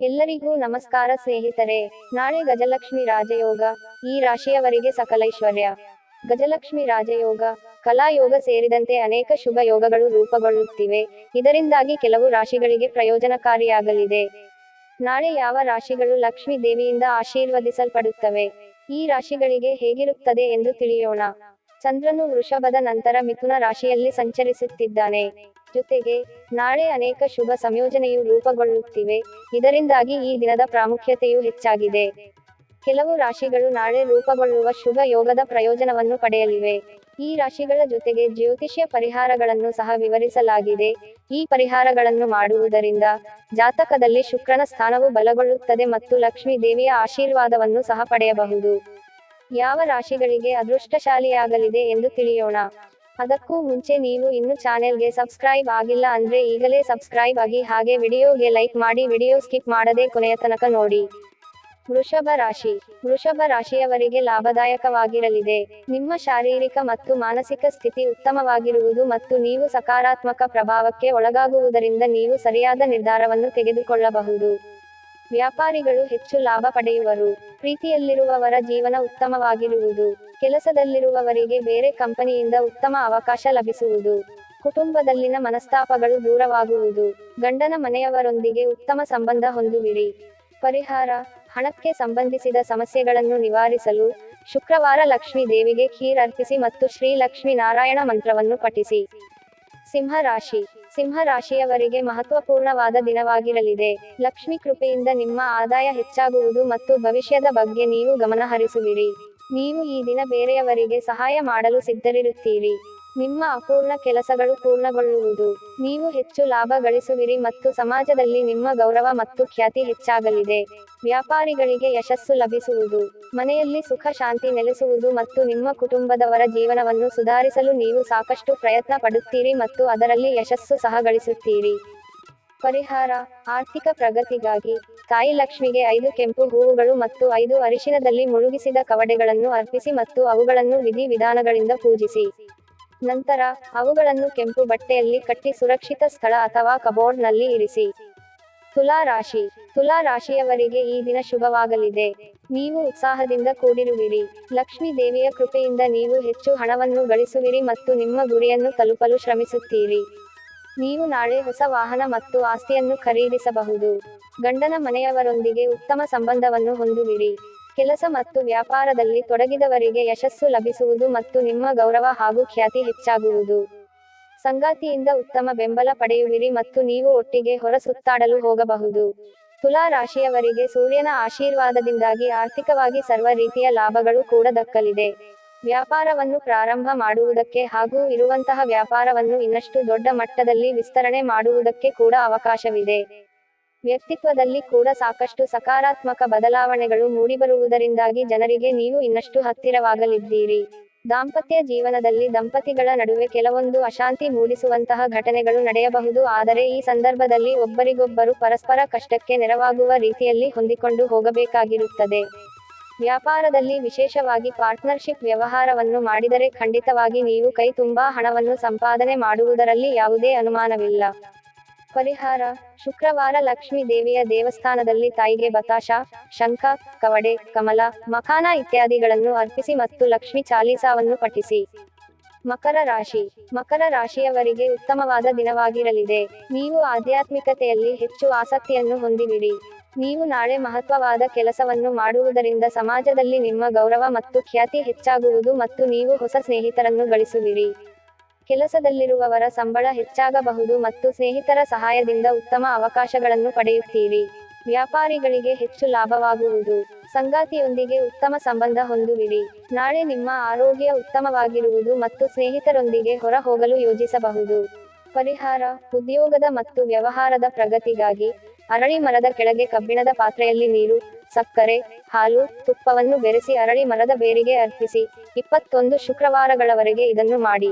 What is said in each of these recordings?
ಎಲ್ಲರಿಗೂ ನಮಸ್ಕಾರ ಸ್ನೇಹಿತರೆ. ನಾಳೆ ಗಜಲಕ್ಷ್ಮಿ ರಾಜಯೋಗ, ಈ ರಾಶಿಯವರಿಗೆ ಸಕಲೈಶ್ವರ್ಯ ಗಜಲಕ್ಷ್ಮಿ ರಾಜಯೋಗ ಕಲಾಯೋಗ ಸೇರಿದಂತೆ ಅನೇಕ ಶುಭ ಯೋಗಗಳು ರೂಪುಗೊಳ್ಳುತ್ತಿವೆ. ಇದರಿಂದಾಗಿ ಕೆಲವು ರಾಶಿಗಳಿಗೆ ಪ್ರಯೋಜನಕಾರಿಯಾಗಲಿದೆ. ನಾಳೆ ಯಾವ ರಾಶಿಗಳು ಲಕ್ಷ್ಮಿ ದೇವಿಯಿಂದ ಆಶೀರ್ವದಿಸಲ್ಪಡುತ್ತವೆ? ಈ ರಾಶಿಗಳಿಗೆ ಹೇಗಿರುತ್ತದೆ ಎಂದು ತಿಳಿಯೋಣ. ಚಂದ್ರನು ವೃಷಭದ ನಂತರ ಮಿಥುನ ರಾಶಿಯಲ್ಲಿ ಸಂಚರಿಸುತ್ತಿದ್ದಾನೆ. ಜೊತೆಗೆ ನಾಳೆ ಅನೇಕ ಶುಭ ಸಂಯೋಜನೆಯು ರೂಪುಗೊಳ್ಳುತ್ತಿವೆ. ಇದರಿಂದಾಗಿ ಈ ದಿನದ ಪ್ರಾಮುಖ್ಯತೆಯು ಹೆಚ್ಚಾಗಿದೆ. ಕೆಲವು ರಾಶಿಗಳು ನಾಳೆ ರೂಪುಗೊಳ್ಳುವ ಶುಭ ಯೋಗದ ಪ್ರಯೋಜನವನ್ನು ಪಡೆಯಲಿವೆ. ಈ ರಾಶಿಗಳ ಜೊತೆಗೆ ಜ್ಯೋತಿಷ್ಯ ಪರಿಹಾರಗಳನ್ನು ಸಹ ವಿವರಿಸಲಾಗಿದೆ. ಈ ಪರಿಹಾರಗಳನ್ನು ಮಾಡುವುದರಿಂದ ಜಾತಕದಲ್ಲಿ ಶುಕ್ರನ ಸ್ಥಾನವು ಬಲಗೊಳ್ಳುತ್ತದೆ ಮತ್ತು ಲಕ್ಷ್ಮೀ ದೇವಿಯ ಆಶೀರ್ವಾದವನ್ನು ಸಹ ಪಡೆಯಬಹುದು. ಯಾವ ರಾಶಿಗಳಿಗೆ ಅದೃಷ್ಟಶಾಲಿಯಾಗಲಿದೆ ಎಂದು ತಿಳಿಯೋಣ. ಅದಕ್ಕೂ ಮುಂಚೆ ನೀವು ಇನ್ನು ಚಾನೆಲ್ಗೆ ಸಬ್ಸ್ಕ್ರೈಬ್ ಆಗಿಲ್ಲ ಅಂದ್ರೆ ಈಗಲೇ ಸಬ್ಸ್ಕ್ರೈಬ್ ಆಗಿ ಹಾಗೆ ವಿಡಿಯೋಗೆ ಲೈಕ್ ಮಾಡಿ ವಿಡಿಯೋ ಸ್ಕಿಪ್ ಮಾಡದೆ ಕೊನೆಯ ತನಕ ನೋಡಿ. ವೃಷಭ ರಾಶಿ. ವೃಷಭ ರಾಶಿಯವರಿಗೆ ಲಾಭದಾಯಕವಾಗಿರಲಿದೆ. ನಿಮ್ಮ ಶಾರೀರಿಕ ಮತ್ತು ಮಾನಸಿಕ ಸ್ಥಿತಿ ಉತ್ತಮವಾಗಿರುವುದು ಮತ್ತು ನೀವು ಸಕಾರಾತ್ಮಕ ಪ್ರಭಾವಕ್ಕೆ ಒಳಗಾಗುವುದರಿಂದ ನೀವು ಸರಿಯಾದ ನಿರ್ಧಾರವನ್ನು ತೆಗೆದುಕೊಳ್ಳಬಹುದು. ವ್ಯಾಪಾರಿಗಳು ಹೆಚ್ಚು ಲಾಭ ಪಡೆಯುವರು. ಪ್ರೀತಿಯಲ್ಲಿರುವವರ ಜೀವನ ಉತ್ತಮವಾಗಿರುವುದು. ಕೆಲಸದಲ್ಲಿರುವವರಿಗೆ ಬೇರೆ ಕಂಪನಿಯಿಂದ ಉತ್ತಮ ಅವಕಾಶ ಲಭಿಸುವುದು. ಕುಟುಂಬದಲ್ಲಿನ ಮನಸ್ತಾಪಗಳು ದೂರವಾಗುವುದು. ಗಂಡನ ಮನೆಯವರೊಂದಿಗೆ ಉತ್ತಮ ಸಂಬಂಧ ಹೊಂದುವಿರಿ. ಪರಿಹಾರ, ಹಣಕ್ಕೆ ಸಂಬಂಧಿಸಿದ ಸಮಸ್ಯೆಗಳನ್ನು ನಿವಾರಿಸಲು ಶುಕ್ರವಾರ ಲಕ್ಷ್ಮೀ ದೇವಿಗೆ ಖೀರ್ ಅರ್ಪಿಸಿ ಮತ್ತು ಶ್ರೀ ಲಕ್ಷ್ಮೀ ನಾರಾಯಣ ಮಂತ್ರವನ್ನು ಪಠಿಸಿ. ಸಿಂಹ ರಾಶಿ. ಸಿಂಹ ರಾಶಿಯವರಿಗೆ ಮಹತ್ವಪೂರ್ಣವಾದ ದಿನವಾಗಿರಲಿದೆ. ಲಕ್ಷ್ಮಿ ಕೃಪೆಯಿಂದ ನಿಮ್ಮ ಆದಾಯ ಹೆಚ್ಚಾಗುವುದು ಮತ್ತು ಭವಿಷ್ಯದ ಬಗ್ಗೆ ನೀವು ಗಮನ ಹರಿಸುವಿರಿ ನೀವು ಈ ದಿನ ಬೇರೆಯವರಿಗೆ ಸಹಾಯ ಮಾಡಲು ಸಿದ್ಧರಿರುತ್ತೀರಿ. ನಿಮ್ಮ ಅಪೂರ್ಣ ಕೆಲಸಗಳು ಪೂರ್ಣಗೊಳ್ಳುವುದು. ನೀವು ಹೆಚ್ಚು ಲಾಭ ಗಳಿಸುವಿರಿ ಮತ್ತು ಸಮಾಜದಲ್ಲಿ ನಿಮ್ಮ ಗೌರವ ಮತ್ತು ಖ್ಯಾತಿ ಹೆಚ್ಚಾಗಲಿದೆ. ವ್ಯಾಪಾರಿಗಳಿಗೆ ಯಶಸ್ಸು ಲಭಿಸುವುದು. ಮನೆಯಲ್ಲಿ ಸುಖ ಶಾಂತಿ ನೆಲೆಸುವುದು ಮತ್ತು ನಿಮ್ಮ ಕುಟುಂಬದವರ ಜೀವನವನ್ನು ಸುಧಾರಿಸಲು ನೀವು ಸಾಕಷ್ಟು ಪ್ರಯತ್ನ ಪಡುತ್ತೀರಿ ಮತ್ತು ಅದರಲ್ಲಿ ಯಶಸ್ಸು ಸಹ ಗಳಿಸುತ್ತೀರಿ ಪರಿಹಾರ, ಆರ್ಥಿಕ ಪ್ರಗತಿಗಾಗಿ ತಾಯಿ ಲಕ್ಷ್ಮಿಗೆ ಐದು ಕೆಂಪು ಹೂವುಗಳು ಮತ್ತು ಐದು ಅರಿಶಿನದಲ್ಲಿ ಮುಳುಗಿಸಿದ ಕವಡೆಗಳನ್ನು ಅರ್ಪಿಸಿ ಮತ್ತು ಅವುಗಳನ್ನು ವಿಧಿ ವಿಧಾನಗಳಿಂದ ಪೂಜಿಸಿ. ನಂತರ ಅವುಗಳನ್ನು ಕೆಂಪು ಬಟ್ಟೆಯಲ್ಲಿ ಕಟ್ಟಿ ಸುರಕ್ಷಿತ ಸ್ಥಳ ಅಥವಾ ಕಬೋರ್ಡ್ನಲ್ಲಿ ಇರಿಸಿ. ತುಲಾ ರಾಶಿ ತುಲಾ ರಾಶಿಯವರಿಗೆ ಈ ದಿನ ಶುಭವಾಗಲಿದೆ. ನೀವು ಉತ್ಸಾಹದಿಂದ ಕೂಡಿರುವಿರಿ. ಲಕ್ಷ್ಮೀ ದೇವಿಯ ಕೃಪೆಯಿಂದ ನೀವು ಹೆಚ್ಚು ಹಣವನ್ನು ಗಳಿಸುವಿರಿ ಮತ್ತು ನಿಮ್ಮ ಗುರಿಯನ್ನು ತಲುಪಲು ಶ್ರಮಿಸುತ್ತೀರಿ. ನೀವು ನಾಳೆ ಹೊಸ ವಾಹನ ಮತ್ತು ಆಸ್ತಿಯನ್ನು ಖರೀದಿಸಬಹುದು. ಗಂಡನ ಮನೆಯವರೊಂದಿಗೆ ಉತ್ತಮ ಸಂಬಂಧವನ್ನು ಹೊಂದುವಿರಿ. ಕೆಲಸ ಮತ್ತು ವ್ಯಾಪಾರದಲ್ಲಿ ತೊಡಗಿದವರಿಗೆ ಯಶಸ್ಸು ಲಭಿಸುವುದು ಮತ್ತು ನಿಮ್ಮ ಗೌರವ ಹಾಗೂ ಖ್ಯಾತಿ ಹೆಚ್ಚಾಗುವುದು. ಸಂಗಾತಿಯಿಂದ ಉತ್ತಮ ಬೆಂಬಲ ಪಡೆಯುವಿರಿ ಮತ್ತು ನೀವು ಒಟ್ಟಿಗೆ ಹೊರ ಸುತ್ತಾಡಲು ಹೋಗಬಹುದು. ತುಲಾ ರಾಶಿಯವರಿಗೆ ಸೂರ್ಯನ ಆಶೀರ್ವಾದದಿಂದಾಗಿ ಆರ್ಥಿಕವಾಗಿ ಸರ್ವ ರೀತಿಯ ಲಾಭಗಳು ಕೂಡ ದಕ್ಕಲಿದೆ. ವ್ಯಾಪಾರವನ್ನು ಪ್ರಾರಂಭ ಮಾಡುವುದಕ್ಕೆ ಹಾಗೂ ಇರುವಂತಹ ವ್ಯಾಪಾರವನ್ನು ಇನ್ನಷ್ಟು ದೊಡ್ಡ ಮಟ್ಟದಲ್ಲಿ ವಿಸ್ತರಣೆ ಮಾಡುವುದಕ್ಕೆ ಕೂಡ ಅವಕಾಶವಿದೆ. ವ್ಯಕ್ತಿತ್ವದಲ್ಲಿ ಕೂಡ ಸಾಕಷ್ಟು ಸಕಾರಾತ್ಮಕ ಬದಲಾವಣೆಗಳು ಮೂಡಿಬರುವುದರಿಂದಾಗಿ ಜನರಿಗೆ ನೀವು ಇನ್ನಷ್ಟು ಹತ್ತಿರವಾಗಲಿದ್ದೀರಿ. ದಾಂಪತ್ಯ ಜೀವನದಲ್ಲಿ ದಂಪತಿಗಳ ನಡುವೆ ಕೆಲವೊಂದು ಅಶಾಂತಿ ಮೂಡಿಸುವಂತಹ ಘಟನೆಗಳು ನಡೆಯಬಹುದು, ಆದರೆ ಈ ಸಂದರ್ಭದಲ್ಲಿ ಒಬ್ಬರಿಗೊಬ್ಬರು ಪರಸ್ಪರ ಕಷ್ಟಕ್ಕೆ ನೆರವಾಗುವ ರೀತಿಯಲ್ಲಿ ಹೊಂದಿಕೊಂಡು ಹೋಗಬೇಕಾಗಿರುತ್ತದೆ. ವ್ಯಾಪಾರದಲ್ಲಿ ವಿಶೇಷವಾಗಿ ಪಾರ್ಟ್ನರ್ಶಿಪ್ ವ್ಯವಹಾರವನ್ನು ಮಾಡಿದರೆ ಖಂಡಿತವಾಗಿ ನೀವು ಕೈ ತುಂಬಾ ಹಣವನ್ನು ಸಂಪಾದನೆ ಮಾಡುವುದರಲ್ಲಿ ಯಾವುದೇ ಅನುಮಾನವಿಲ್ಲ. ಪರಿಹಾರ, ಶುಕ್ರವಾರ ಲಕ್ಷ್ಮೀ ದೇವಿಯ ದೇವಸ್ಥಾನದಲ್ಲಿ ತಾಯಿಗೆ ಬತಾಶ, ಶಂಖ, ಕವಡೆ, ಕಮಲ, ಮಖಾನ ಇತ್ಯಾದಿಗಳನ್ನು ಅರ್ಪಿಸಿ ಮತ್ತು ಲಕ್ಷ್ಮಿ ಚಾಲೀಸಾವನ್ನು ಪಠಿಸಿ. ಮಕರ ರಾಶಿ, ಮಕರ ರಾಶಿಯವರಿಗೆ ಉತ್ತಮವಾದ ದಿನವಾಗಿರಲಿದೆ. ನೀವು ಆಧ್ಯಾತ್ಮಿಕತೆಯಲ್ಲಿ ಹೆಚ್ಚು ಆಸಕ್ತಿಯನ್ನು ಹೊಂದಿವಿರಿ ನೀವು ನಾಳೆ ಮಹತ್ವವಾದ ಕೆಲಸವನ್ನು ಮಾಡುವುದರಿಂದ ಸಮಾಜದಲ್ಲಿ ನಿಮ್ಮ ಗೌರವ ಮತ್ತು ಖ್ಯಾತಿ ಹೆಚ್ಚಾಗುವುದು ಮತ್ತು ನೀವು ಹೊಸ ಸ್ನೇಹಿತರನ್ನು ಗಳಿಸುವಿರಿ. ಕೆಲಸದಲ್ಲಿರುವವರ ಸಂಬಳ ಹೆಚ್ಚಾಗಬಹುದು ಮತ್ತು ಸ್ನೇಹಿತರ ಸಹಾಯದಿಂದ ಉತ್ತಮ ಅವಕಾಶಗಳನ್ನು ಪಡೆಯುತ್ತೀರಿ. ವ್ಯಾಪಾರಿಗಳಿಗೆ ಹೆಚ್ಚು ಲಾಭವಾಗುವುದು. ಸಂಗಾತಿಯೊಂದಿಗೆ ಉತ್ತಮ ಸಂಬಂಧ ಹೊಂದುವಿರಿ. ನಾಳೆ ನಿಮ್ಮ ಆರೋಗ್ಯ ಉತ್ತಮವಾಗಿರುವುದು ಮತ್ತು ಸ್ನೇಹಿತರೊಂದಿಗೆ ಹೊರ ಹೋಗಲು ಯೋಜಿಸಬಹುದು. ಪರಿಹಾರ, ಉದ್ಯೋಗದ ಮತ್ತು ವ್ಯವಹಾರದ ಪ್ರಗತಿಗಾಗಿ ಅರಳಿ ಮರದ ಕೆಳಗೆ ಕಬ್ಬಿಣದ ಪಾತ್ರೆಯಲ್ಲಿ ನೀರು, ಸಕ್ಕರೆ, ಹಾಲು, ತುಪ್ಪವನ್ನು ಬೆರೆಸಿ ಅರಳಿ ಮರದ ಬೇರಿಗೆ ಅರ್ಪಿಸಿ. ಇಪ್ಪತ್ತೊಂದು ಶುಕ್ರವಾರಗಳವರೆಗೆ ಇದನ್ನು ಮಾಡಿ.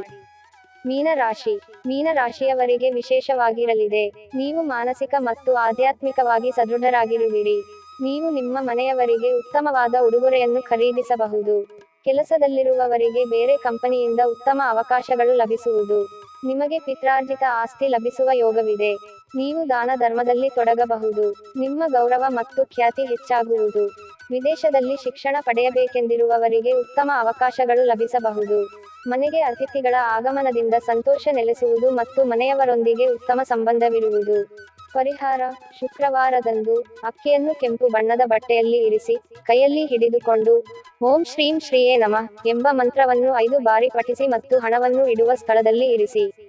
ಮೀನರಾಶಿ. ಮೀನರಾಶಿಯವರಿಗೆ ಮೀನ ರಾಶಿಯವರಿಗೆ ವಿಶೇಷವಾಗಿರಲಿದೆ. ನೀವು ಮಾನಸಿಕ ಮತ್ತು ಆಧ್ಯಾತ್ಮಿಕವಾಗಿ ಸದೃಢರಾಗಿರುವಿರಿ. ನೀವು ನಿಮ್ಮ ಮನೆಯವರಿಗೆ ಉತ್ತಮವಾದ ಉಡುಗೊರೆಯನ್ನು ಖರೀದಿಸಬಹುದು. ಕೆಲಸದಲ್ಲಿರುವವರಿಗೆ ಬೇರೆ ಕಂಪನಿಯಿಂದ ಉತ್ತಮ ಅವಕಾಶಗಳು ಲಭಿಸುವುದು. ನಿಮಗೆ ಪಿತ್ರಾರ್ಜಿತ ಆಸ್ತಿ ಲಭಿಸುವ ಯೋಗವಿದೆ. ನೀವು ದಾನ ಧರ್ಮದಲ್ಲಿ ತೊಡಗಬಹುದು. ನಿಮ್ಮ ಗೌರವ ಮತ್ತು ಖ್ಯಾತಿ ಹೆಚ್ಚಾಗುವುದು. ವಿದೇಶದಲ್ಲಿ ಶಿಕ್ಷಣ ಪಡೆಯಬೇಕೆಂದಿರುವವರಿಗೆ ಉತ್ತಮ ಅವಕಾಶಗಳು ಲಭಿಸಬಹುದು. ಮನೆಗೆ ಅತಿಥಿಗಳ ಆಗಮನದಿಂದ ಸಂತೋಷ ನೆಲೆಸುವುದು ಮತ್ತು ಮನೆಯವರೊಂದಿಗೆ ಉತ್ತಮ ಸಂಬಂಧವಿರುವುದು. ಪರಿಹಾರ, ಶುಕ್ರವಾರದಂದು ಅಕ್ಕಿಯನ್ನು ಕೆಂಪು ಬಣ್ಣದ ಬಟ್ಟೆಯಲ್ಲಿ ಇರಿಸಿ, ಕೈಯಲ್ಲಿ ಹಿಡಿದುಕೊಂಡು, ಓಂ ಶ್ರೀಂ ಶ್ರೀಯೇ ನಮಃ ಎಂಬ ಮಂತ್ರವನ್ನು ಐದು ಬಾರಿ ಪಠಿಸಿ ಮತ್ತು ಹಣವನ್ನು ಇಡುವ ಸ್ಥಳದಲ್ಲಿ ಇರಿಸಿ.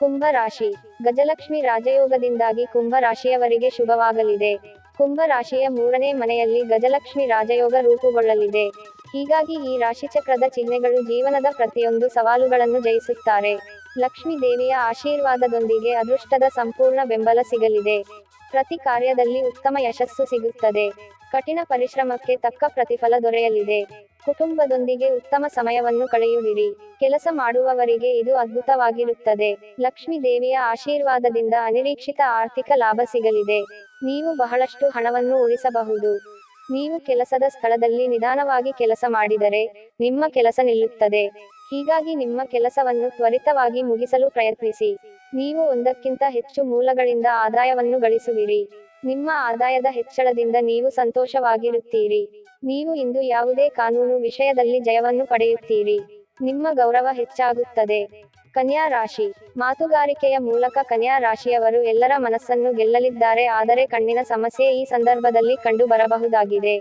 ಕುಂಭ ರಾಶಿ ಗಜಲಕ್ಷ್ಮಿ ರಾಜಯೋಗದಿಂದಾಗಿ ಕುಂಭ ರಾಶಿಯವರಿಗೆ ಶುಭವಾಗಲಿದೆ. ಕುಂಭ ರಾಶಿಯ ಮೂರನೇ ಮನೆಯಲ್ಲಿ ಗಜಲಕ್ಷ್ಮಿ ರಾಜಯೋಗ ರೂಪುಗೊಳ್ಳಲಿದೆ. ಹೀಗಾಗಿ ಈ ರಾಶಿಚಕ್ರದ ಚಿಹ್ನೆಗಳು ಜೀವನದ ಪ್ರತಿಯೊಂದು ಸವಾಲುಗಳನ್ನು ಜಯಿಸುತ್ತಾರೆ. ಲಕ್ಷ್ಮೀ ದೇವಿಯ ಆಶೀರ್ವಾದದೊಂದಿಗೆ ಅದೃಷ್ಟದ ಸಂಪೂರ್ಣ ಬೆಂಬಲ ಸಿಗಲಿದೆ. ಪ್ರತಿ ಕಾರ್ಯದಲ್ಲಿ ಉತ್ತಮ ಯಶಸ್ಸು ಸಿಗುತ್ತದೆ. ಕಠಿಣ ಪರಿಶ್ರಮಕ್ಕೆ ತಕ್ಕ ಪ್ರತಿಫಲ ದೊರೆಯಲಿದೆ. ಕುಟುಂಬದೊಂದಿಗೆ ಉತ್ತಮ ಸಮಯವನ್ನು ಕಳೆಯುವಿರಿ. ಕೆಲಸ ಮಾಡುವವರಿಗೆ ಇದು ಅದ್ಭುತವಾಗಿರುತ್ತದೆ. ಲಕ್ಷ್ಮೀ ದೇವಿಯ ಆಶೀರ್ವಾದದಿಂದ ಅನಿರೀಕ್ಷಿತ ಆರ್ಥಿಕ ಲಾಭ ಸಿಗಲಿದೆ. ನೀವು ಬಹಳಷ್ಟು ಹಣವನ್ನು ಉಳಿಸಬಹುದು. ನೀವು ಕೆಲಸದ ಸ್ಥಳದಲ್ಲಿ ನಿಧಾನವಾಗಿ ಕೆಲಸ ಮಾಡಿದರೆ ನಿಮ್ಮ ಕೆಲಸ ನಿಲ್ಲುತ್ತದೆ. ಹೀಗಾಗಿ ನಿಮ್ಮ ಕೆಲಸವನ್ನು ತ್ವರಿತವಾಗಿ ಮುಗಿಸಲು ಪ್ರಯತ್ನಿಸಿ. ನೀವು ಒಂದಕ್ಕಿಂತ ಹೆಚ್ಚು ಮೂಲಗಳಿಂದ ಆದಾಯವನ್ನು ಗಳಿಸುವಿರಿ. ನಿಮ್ಮ ಆದಾಯದ ಹೆಚ್ಚಳದಿಂದ ನೀವು ಸಂತೋಷವಾಗಿರುತ್ತೀರಿ. ನೀವು ಇಂದು ಯಾವುದೇ ಕಾನೂನು ವಿಷಯದಲ್ಲಿ ಜಯವನ್ನು ಪಡೆಯುತ್ತೀರಿ. ನಿಮ್ಮ ಗೌರವ ಹೆಚ್ಚಾಗುತ್ತದೆ. ಕನ್ಯಾ ರಾಶಿ. ಮಾತುಗಾರಿಕೆಯ ಮೂಲಕ ಕನ್ಯಾ ರಾಶಿಯವರು ಎಲ್ಲರ ಮನಸ್ಸನ್ನು ಗೆಲ್ಲಲಿದ್ದಾರೆ. ಆದರೆ ಕಣ್ಣಿನ ಸಮಸ್ಯೆ ಈ ಸಂದರ್ಭದಲ್ಲಿ ಕಂಡು ಬರಬಹುದಾಗಿದೆ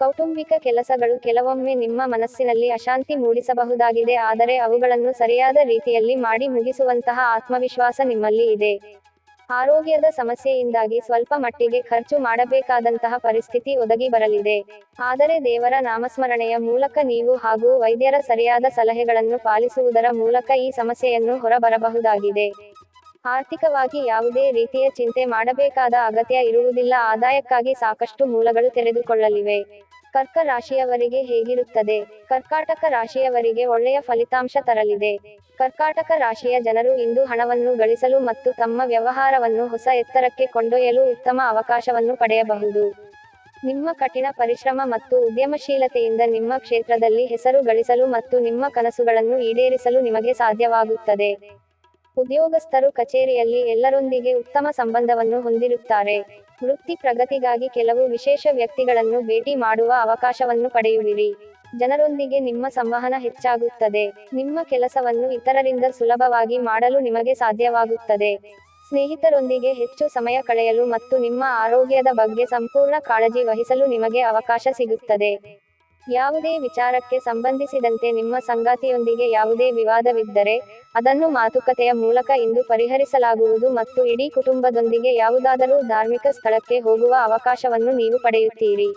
ಕೌಟುಂಬಿಕ ಕೆಲಸಗಳು ಕೆಲವೊಮ್ಮೆ ನಿಮ್ಮ ಮನಸ್ಸಿನಲ್ಲಿ ಅಶಾಂತಿ ಮೂಡಿಸಬಹುದಾಗಿದೆ. ಆದರೆ ಅವುಗಳನ್ನು ಸರಿಯಾದ ರೀತಿಯಲ್ಲಿ ಮಾಡಿ ಮುಗಿಸುವಂತಹ ಆತ್ಮವಿಶ್ವಾಸ ನಿಮ್ಮಲ್ಲಿ ಇದೆ. ಆರೋಗ್ಯದ ಸಮಸ್ಯೆಯಿಂದಾಗಿ ಸ್ವಲ್ಪ ಮಟ್ಟಿಗೆ ಖರ್ಚು ಮಾಡಬೇಕಾದಂತಹ ಪರಿಸ್ಥಿತಿ ಒದಗಿ ಬರಲಿದೆ. ಆದರೆ ದೇವರ ನಾಮಸ್ಮರಣೆಯ ಮೂಲಕ ನೀವು ಹಾಗೂ ವೈದ್ಯರ ಸರಿಯಾದ ಸಲಹೆಗಳನ್ನು ಪಾಲಿಸುವುದರ ಮೂಲಕ ಈ ಸಮಸ್ಯೆಯನ್ನು ಹೊರಬರಬಹುದಾಗಿದೆ. ಆರ್ಥಿಕವಾಗಿ ಯಾವುದೇ ರೀತಿಯ ಚಿಂತೆ ಮಾಡಬೇಕಾದ ಅಗತ್ಯ ಇರುವುದಿಲ್ಲ. ಆದಾಯಕ್ಕಾಗಿ ಸಾಕಷ್ಟು ಮೂಲಗಳು ತೆರೆದುಕೊಳ್ಳಲಿವೆ. ಕರ್ಕ ರಾಶಿಯವರಿಗೆ ಹೇಗಿರುತ್ತದೆ? ಕರ್ಕಾಟಕ ರಾಶಿಯವರಿಗೆ ಒಳ್ಳೆಯ ಫಲಿತಾಂಶ ತರಲಿದೆ. ಕರ್ಕಾಟಕ ರಾಶಿಯ ಜನರು ಇಂದು ಹಣವನ್ನು ಗಳಿಸಲು ಮತ್ತು ತಮ್ಮ ವ್ಯವಹಾರವನ್ನು ಹೊಸ ಎತ್ತರಕ್ಕೆ ಕೊಂಡೊಯ್ಯಲು ಉತ್ತಮ ಅವಕಾಶವನ್ನು ಪಡೆಯಬಹುದು. ನಿಮ್ಮ ಕಠಿಣ ಪರಿಶ್ರಮ ಮತ್ತು ಉದ್ಯಮಶೀಲತೆಯಿಂದ ನಿಮ್ಮ ಕ್ಷೇತ್ರದಲ್ಲಿ ಹೆಸರು ಗಳಿಸಲು ಮತ್ತು ನಿಮ್ಮ ಕನಸುಗಳನ್ನು ಈಡೇರಿಸಲು ನಿಮಗೆ ಸಾಧ್ಯವಾಗುತ್ತದೆ. ಉದ್ಯೋಗಸ್ಥರು ಕಚೇರಿಯಲ್ಲಿ ಎಲ್ಲರೊಂದಿಗೆ ಉತ್ತಮ ಸಂಬಂಧವನ್ನು ಹೊಂದಿರುತ್ತಾರೆ. ವೃತ್ತಿ ಪ್ರಗತಿಗಾಗಿ ಕೆಲವು ವಿಶೇಷ ವ್ಯಕ್ತಿಗಳನ್ನು ಭೇಟಿ ಮಾಡುವ ಅವಕಾಶವನ್ನು ಪಡೆಯುವಿರಿ. ಜನರೊಂದಿಗೆ ನಿಮ್ಮ ಸಂವಹನ ಹೆಚ್ಚಾಗುತ್ತದೆ. ನಿಮ್ಮ ಕೆಲಸವನ್ನು ಇತರರಿಂದ ಸುಲಭವಾಗಿ ಮಾಡಲು ನಿಮಗೆ ಸಾಧ್ಯವಾಗುತ್ತದೆ. ಸ್ನೇಹಿತರೊಂದಿಗೆ ಹೆಚ್ಚು ಸಮಯ ಕಳೆಯಲು ಮತ್ತು ನಿಮ್ಮ ಆರೋಗ್ಯದ ಬಗ್ಗೆ ಸಂಪೂರ್ಣ ಕಾಳಜಿ ವಹಿಸಲು ನಿಮಗೆ ಅವಕಾಶ ಸಿಗುತ್ತದೆ. ಯಾವುದೇ ವಿಚಾರಕ್ಕೆ ಸಂಬಂಧಿಸಿದಂತೆ ನಿಮ್ಮ ಸಂಗಾತಿಯೊಂದಿಗೆ ಯಾವುದೇ ವಿವಾದವಿದ್ದರೆ, ಅದನ್ನು ಮಾತುಕತೆಯ ಮೂಲಕ ಇಂದು ಪರಿಹರಿಸಲಾಗುವುದು ಮತ್ತು ಇಡೀ ಕುಟುಂಬದೊಂದಿಗೆ ಯಾವುದಾದರೂ ಧಾರ್ಮಿಕ ಸ್ಥಳಕ್ಕೆ ಹೋಗುವ ಅವಕಾಶವನ್ನು ನೀವು ಪಡೆಯುತ್ತೀರಿ.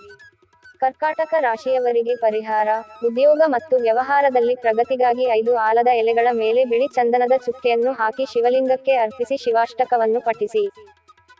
ಕರ್ಕಾಟಕ ರಾಶಿಯವರಿಗೆ ಪರಿಹಾರ, ಉದ್ಯೋಗ ಮತ್ತು ವ್ಯವಹಾರದಲ್ಲಿ ಪ್ರಗತಿಗಾಗಿ ಐದು ಆಲದ ಎಲೆಗಳ ಮೇಲೆ ಬಿಳಿ ಚಂದನದ ಚುಕ್ಕೆಯನ್ನು ಹಾಕಿ ಶಿವಲಿಂಗಕ್ಕೆ ಅರ್ಪಿಸಿ ಶಿವಾಷ್ಟಕವನ್ನು ಪಠಿಸಿ.